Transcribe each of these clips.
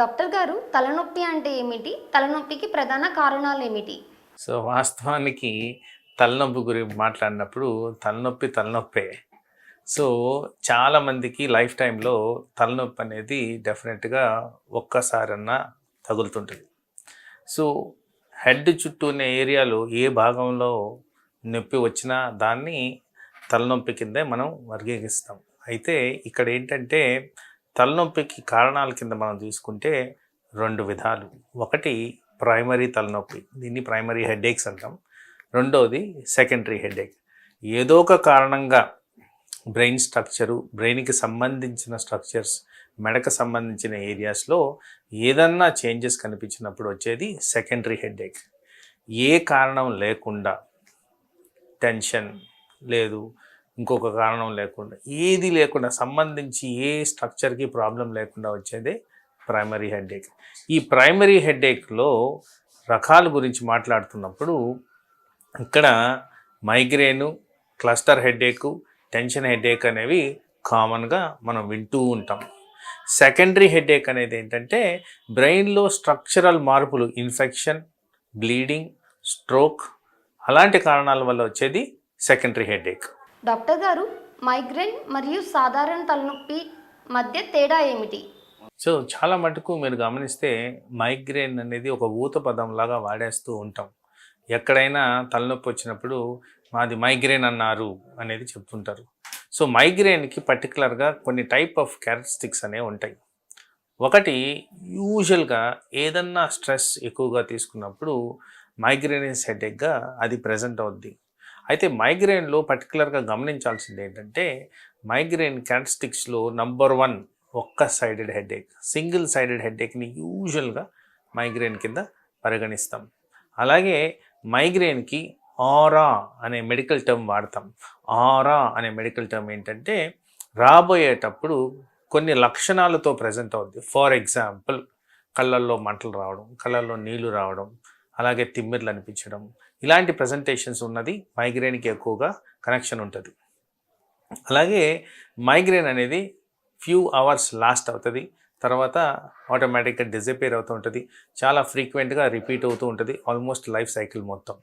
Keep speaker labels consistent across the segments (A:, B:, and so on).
A: Doctor గారు తలనొప్పి అంటే ఏమిటి? తలనొప్పికి ప్రధాన కారణాలు ఏమిటి?
B: సో వాస్తవానికి తలనొప్పి గురించి మాట్లాడినప్పుడు తలనొప్పి తలనొప్పే. సో చాలామందికి లైఫ్ టైంలో తలనొప్పి అనేది డెఫినెట్గా ఒక్కసారన్నా తగులుతుంటుంది. సో హెడ్ చుట్టూ ఉన్న ఏరియాలో ఏ భాగంలో నొప్పి వచ్చినా దాన్ని తలనొప్పి కిందే మనం వర్గీకరిస్తాం. అయితే ఇక్కడ ఏంటంటే తలనొప్పికి కారణాల కింద మనం తీసుకుంటే రెండు విధాలు. ఒకటి ప్రైమరీ తలనొప్పి దీన్ని ప్రైమరీ హెడేక్స్ అంటాం. రెండోది సెకండరీ హెడేక్. ఏదో ఒక కారణంగా బ్రెయిన్ స్ట్రక్చరు బ్రెయిన్కి సంబంధించిన స్ట్రక్చర్స్ మెడకు సంబంధించిన ఏరియాస్లో ఏదన్నా చేంజెస్ కనిపించినప్పుడు వచ్చేది సెకండరీ హెడేక్. ఏ కారణం లేకుండా టెన్షన్ లేదు ఇంకొక కారణం లేకుండా ఏది లేకుండా సంబంధించి ఏ స్ట్రక్చర్కి ప్రాబ్లం లేకుండా వచ్చేదే ప్రైమరీ హెడేక్ ఈ ప్రైమరీ హెడేక్లో రకాల గురించి మాట్లాడుతున్నప్పుడు ఇక్కడ migraine cluster headache tension headache అనేవి కామన్గా మనం వింటూ ఉంటాం. సెకండరీ హెడేక్ అనేది ఏంటంటే బ్రెయిన్లో స్ట్రక్చరల్ మార్పులు ఇన్ఫెక్షన్ బ్లీడింగ్ స్ట్రోక్ అలాంటి కారణాల వల్ల వచ్చేది సెకండరీ హెడేక్
A: డాక్టర్ గారు మైగ్రేన్ మరియు సాధారణ తలనొప్పి మధ్య తేడా ఏమిటి?
B: సో చాలా మటుకు మీరు గమనిస్తే మైగ్రేన్ అనేది ఒక ఊత పదంలాగా వాడేస్తూ ఉంటాం. ఎక్కడైనా తలనొప్పి వచ్చినప్పుడు మాది మైగ్రేన్ అన్నారు అనేది చెప్తుంటారు. సో మైగ్రేన్కి పర్టికులర్గా కొన్ని టైప్ ఆఫ్ క్యారెక్టరిస్టిక్స్ అనేవి ఉంటాయి. ఒకటి యూజువల్గా ఏదన్నా స్ట్రెస్ ఎక్కువగా తీసుకున్నప్పుడు మైగ్రేనియస్ హెడేక్గా అది ప్రజెంట్ అవుద్ది. అయితే మైగ్రేన్లో పర్టికులర్గా గమనించాల్సింది ఏంటంటే మైగ్రేన్ క్యారెక్టరిస్టిక్స్లో నంబర్ వన్ ఒక్క సైడెడ్ హెడేక్ సింగిల్ సైడెడ్ హెడేక్ని యూజువల్గా మైగ్రేన్ కింద పరిగణిస్తాం. అలాగే మైగ్రేన్కి ఆరా అనే మెడికల్ టర్మ్ వాడతాం. ఆరా అనే మెడికల్ టర్మ్ ఏంటంటే రాబోయేటప్పుడు కొన్ని లక్షణాలతో ప్రజెంట్ అవుద్ది. ఫర్ ఎగ్జాంపుల్ కళ్ళల్లో మంటలు రావడం కళ్ళల్లో నీళ్ళు రావడం అలాగే తిమ్మిర్లు అనిపించడం. ఇలాంటి ప్రజెంటేషన్స్ ఉన్నది మైగ్రేన్కి ఎక్కువగా కనెక్షన్ ఉంటుంది. అలాగే మైగ్రేన్ అనేది ఫ్యూ అవర్స్ లాస్ట్ అవుతుంది. తర్వాత ఆటోమేటిక్గా డిజపేర్ అవుతూ ఉంటుంది. చాలా ఫ్రీక్వెంట్గా రిపీట్ అవుతూ ఉంటుంది. ఆల్మోస్ట్ లైఫ్ సైకిల్ మొత్తం.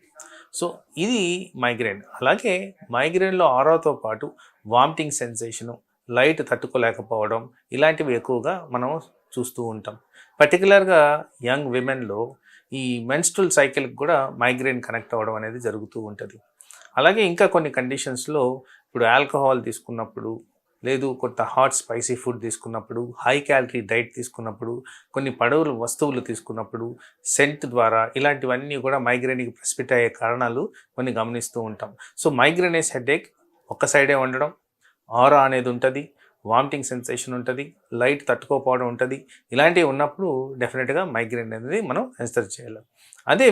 B: సో ఇది మైగ్రేన్ అలాగే మైగ్రేన్లో ఆరోతో పాటు వామిటింగ్ సెన్సేషను లైట్ తట్టుకోలేకపోవడం ఇలాంటివి ఎక్కువగా మనం చూస్తూ ఉంటాం. పర్టికులర్గా యంగ్ విమెన్లో ఈ మెన్స్ట్రల్ సైకిల్కి కూడా మైగ్రేన్ కనెక్ట్ అవ్వడం అనేది జరుగుతూ ఉంటుంది. అలాగే ఇంకా కొన్ని కండిషన్స్లో ఇప్పుడు ఆల్కహాల్ తీసుకున్నప్పుడు లేదు కొంత హాట్ స్పైసీ ఫుడ్ తీసుకున్నప్పుడు హై క్యాలరీ డైట్ తీసుకున్నప్పుడు కొన్ని పడవలు వస్తువులు తీసుకున్నప్పుడు సెంట్ ద్వారా ఇలాంటివన్నీ కూడా మైగ్రేన్కి ప్రెసిపిట్ అయ్యే కారణాలు కొన్ని గమనిస్తూ ఉంటాం. సో మైగ్రేనేస్ హెడేక్ ఒక్క సైడే ఉండడం ఆరా అనేది ఉంటుంది వామిటింగ్ సెన్సేషన్ ఉంటుంది లైట్ తట్టుకోపోవడం ఉంటుంది. ఇలాంటివి ఉన్నప్పుడు డెఫినెట్గా మైగ్రేన్ అనేది మనం ఎన్సర్ చేయాలి. అదే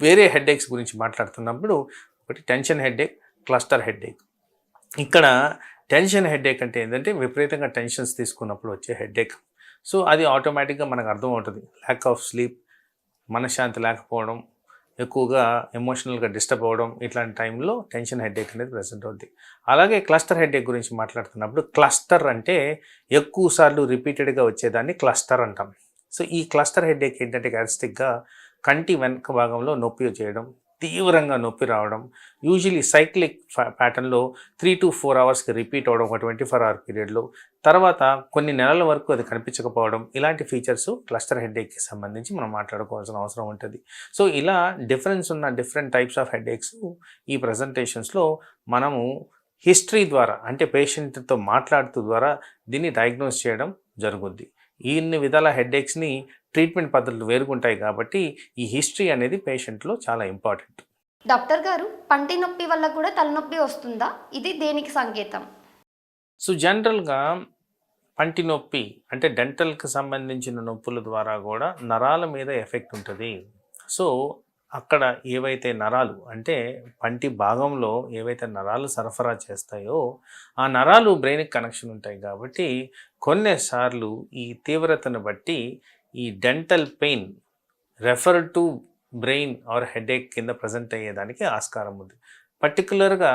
B: వేరే హెడేక్స్ గురించి మాట్లాడుతున్నప్పుడు ఒకటి టెన్షన్ హెడేక్ క్లస్టర్ హెడేక్ ఇక్కడ టెన్షన్ హెడేక్ అంటే ఏంటంటే విపరీతంగా టెన్షన్స్ తీసుకున్నప్పుడు వచ్చే హెడేక్ సో అది ఆటోమేటిక్గా మనకు అర్థం అవుతుంది ల్యాక్ ఆఫ్ స్లీప్ మనశ్శాంతి లేకపోవడం ఎక్కువగా ఎమోషనల్గా డిస్టర్బ్ అవ్వడం ఇట్లాంటి టైంలో టెన్షన్ హెడేక్ అనేది ప్రెసెంట్ అవుద్ది. అలాగే క్లస్టర్ హెడేక్ గురించి మాట్లాడుతున్నప్పుడు క్లస్టర్ అంటే ఎక్కువ సార్లు రిపీటెడ్గా వచ్చేదాన్ని క్లస్టర్ అంటాం. సో ఈ క్లస్టర్ హెడేక్ ఏంటంటే క్యారెస్టిక్గా కంటి వెనక భాగంలో నొప్పి చేయడం తీవ్రంగా నొప్పి రావడం యూజువలీ సైక్లిక్ ప్యాటర్న్లో త్రీ టు ఫోర్ అవర్స్కి రిపీట్ అవ్వడం ఒక ట్వంటీ ఫోర్ అవర్ పీరియడ్లో తర్వాత కొన్ని నెలల వరకు అది కనిపించకపోవడం ఇలాంటి ఫీచర్స్ క్లస్టర్ హెడేక్కి సంబంధించి మనం మాట్లాడుకోవాల్సిన అవసరం ఉంటుంది. సో ఇలా డిఫరెన్స్ ఉన్న డిఫరెంట్ టైప్స్ ఆఫ్ హెడేక్స్ ఈ ప్రజెంటేషన్స్లో మనము హిస్టరీ ద్వారా అంటే పేషెంట్తో మాట్లాడుతూ ద్వారా దీన్ని డయాగ్నోస్ చేయడం జరుగుద్ది. ఇన్ని విధాల హెడేక్స్ని ట్రీట్మెంట్ పద్ధతులు వేరుగుంటాయి కాబట్టి ఈ హిస్టరీ అనేది పేషెంట్లో చాలా ఇంపార్టెంట్.
A: డాక్టర్ గారు పంటి నొప్పి వల్ల కూడా తలనొప్పి వస్తుందా? ఇది దేనికి సంకేతం?
B: సో జనరల్గా పంటి నొప్పి అంటే డెంటల్కి సంబంధించిన నొప్పుల ద్వారా కూడా నరాల మీద ఎఫెక్ట్ ఉంటుంది. సో అక్కడ ఏవైతే నరాలు అంటే పంటి భాగంలో ఏవైతే నరాలు సరఫరా చేస్తాయో ఆ నరాలు బ్రెయిన్కి కనెక్షన్ ఉంటాయి కాబట్టి కొన్నిసార్లు ఈ తీవ్రతను బట్టి ఈ dental pain refer to brain or headache కింద ప్రజెంట్ అయ్యేదానికి ఆస్కారం ఉంది. పర్టికులర్గా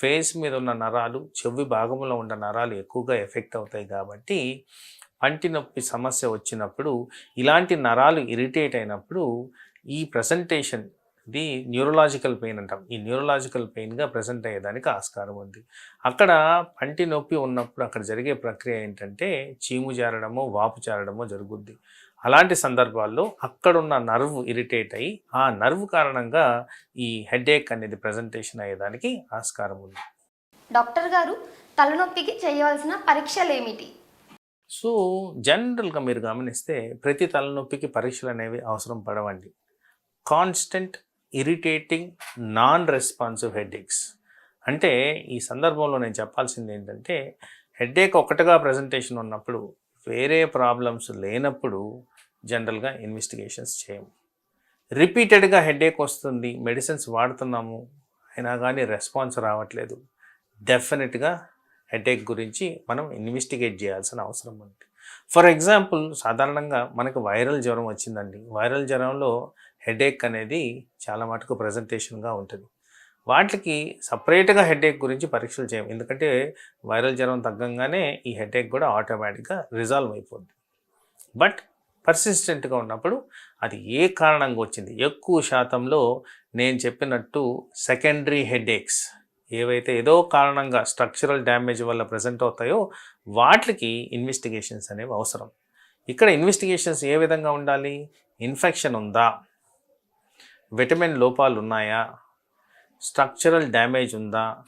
B: ఫేస్ మీద ఉన్న నరాలు చెవి భాగంలో ఉన్న నరాలు ఎక్కువగా ఎఫెక్ట్ అవుతాయి కాబట్టి పంటి నొప్పి సమస్య వచ్చినప్పుడు ఇలాంటి నరాలు ఇరిటేట్ అయినప్పుడు ఈ ప్రజెంటేషన్ ఇది న్యూరలాజికల్ పెయిన్ అంటాం. ఈ న్యూరలాజికల్ పెయిన్గా ప్రజెంట్ అయ్యేదానికి ఆస్కారం ఉంది. అక్కడ పంటి నొప్పి ఉన్నప్పుడు అక్కడ జరిగే ప్రక్రియ ఏంటంటే చీము జారడమో వాపు జారడమో జరుగుద్ది. అలాంటి సందర్భాల్లో అక్కడున్న నర్వ్ ఇరిటేట్ అయ్యి ఆ నర్వ్ కారణంగా ఈ హెడేక్ అనేది ప్రజెంటేషన్ అయ్యేదానికి ఆస్కారం ఉంది.
A: డాక్టర్ గారు తలనొప్పికి చేయవలసిన పరీక్షలు ఏమిటి
B: సో జనరల్గా మీరు గమనిస్తే ప్రతి తలనొప్పికి పరీక్షలు అనేవి అవసరం పడవండి. Constant irritating non responsive headaches అంటే ఈ సందర్భంలో నేను చెప్పాల్సింది ఏంటంటే హెడేక్ ఒకటిగా ప్రజెంటేషన్ ఉన్నప్పుడు వేరే ప్రాబ్లమ్స్ లేనప్పుడు జనరల్గా ఇన్వెస్టిగేషన్స్ చేయము. రిపీటెడ్గా హెడేక్ వస్తుంది మెడిసిన్స్ వాడుతున్నాము అయినా కానీ రెస్పాన్స్ రావట్లేదు. డెఫినెట్గా హెడేక్ గురించి మనం ఇన్వెస్టిగేట్ చేయాల్సిన అవసరం ఉంది. ఫర్ ఎగ్జాంపుల్ సాధారణంగా మనకు వైరల్ జ్వరం వచ్చిందండి. వైరల్ జ్వరంలో హెడేక్ అనేది చాలా మటుకు ప్రజెంటేషన్గా ఉంటుంది. వాటికి సపరేట్గా హెడేక్ గురించి పరీక్షలు చేయం. ఎందుకంటే వైరల్ జ్వరం తగ్గంగానే ఈ హెడేక్ కూడా ఆటోమేటిక్గా రిజాల్వ్ అయిపోద్ది. బట్ పర్సిస్టెంట్గా ఉన్నప్పుడు అది ఏ కారణంగా వచ్చింది? ఎక్కువ శాతంలో నేను చెప్పినట్టు సెకండరీ హెడేక్స్ ఏవైతే ఏదో కారణంగా స్ట్రక్చరల్ డ్యామేజ్ వల్ల ప్రజెంట్ అవుతాయో వాటికి ఇన్వెస్టిగేషన్స్ అనేవి అవసరం. ఇక్కడ ఇన్వెస్టిగేషన్స్ ఏ విధంగా ఉండాలి? ఇన్ఫెక్షన్ ఉందా? విటమిన్ లోపాలు ఉన్నాయా స్ట్రక్చరల్ డ్యామేజ్ ఉందా?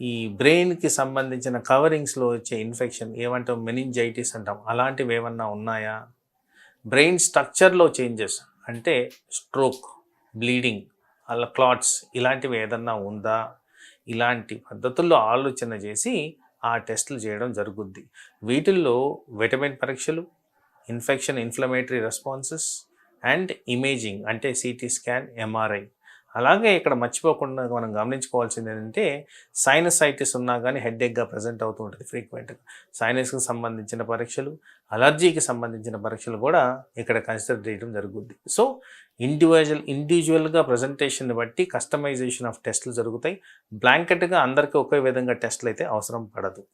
B: ఈ బ్రెయిన్కి సంబంధించిన కవరింగ్స్లో వచ్చే ఇన్ఫెక్షన్ ఏమంటాం? మెనింజైటిస్ అంటాం. అలాంటివి ఏమన్నా ఉన్నాయా? బ్రెయిన్ స్ట్రక్చర్లో చేంజెస్ అంటే స్ట్రోక్ బ్లీడింగ్ అలా క్లాట్స్ ఇలాంటివి ఏదన్నా ఉందా? ఇలాంటి పద్ధతుల్లో ఆలోచన చేసి ఆ టెస్టులు చేయడం జరుగుద్ది. వీటిల్లో విటమిన్ పరీక్షలు infection inflammatory responses and imaging అంటే సిటీ స్కాన్ ఎంఆర్ఐ అలాగే ఇక్కడ మర్చిపోకుండా మనం గమనించుకోవాల్సింది ఏంటంటే సైనసైటిస్ ఉన్నా కానీ హెడ్ఏక్గా ప్రజెంట్ అవుతూ ఉంటుంది ఫ్రీక్వెంట్గా. సైనస్కి సంబంధించిన పరీక్షలు అలర్జీకి సంబంధించిన పరీక్షలు కూడా ఇక్కడ కన్సిడర్ చేయడం జరుగుద్ది. సో ఇండివిజువల్ ఇండివిజువల్గా ప్రజెంటేషన్ బట్టి కస్టమైజేషన్ ఆఫ్ టెస్ట్లు జరుగుతాయి. బ్లాంకెట్గా అందరికీ ఒకే విధంగా టెస్ట్లు అయితే అవసరం పడదు.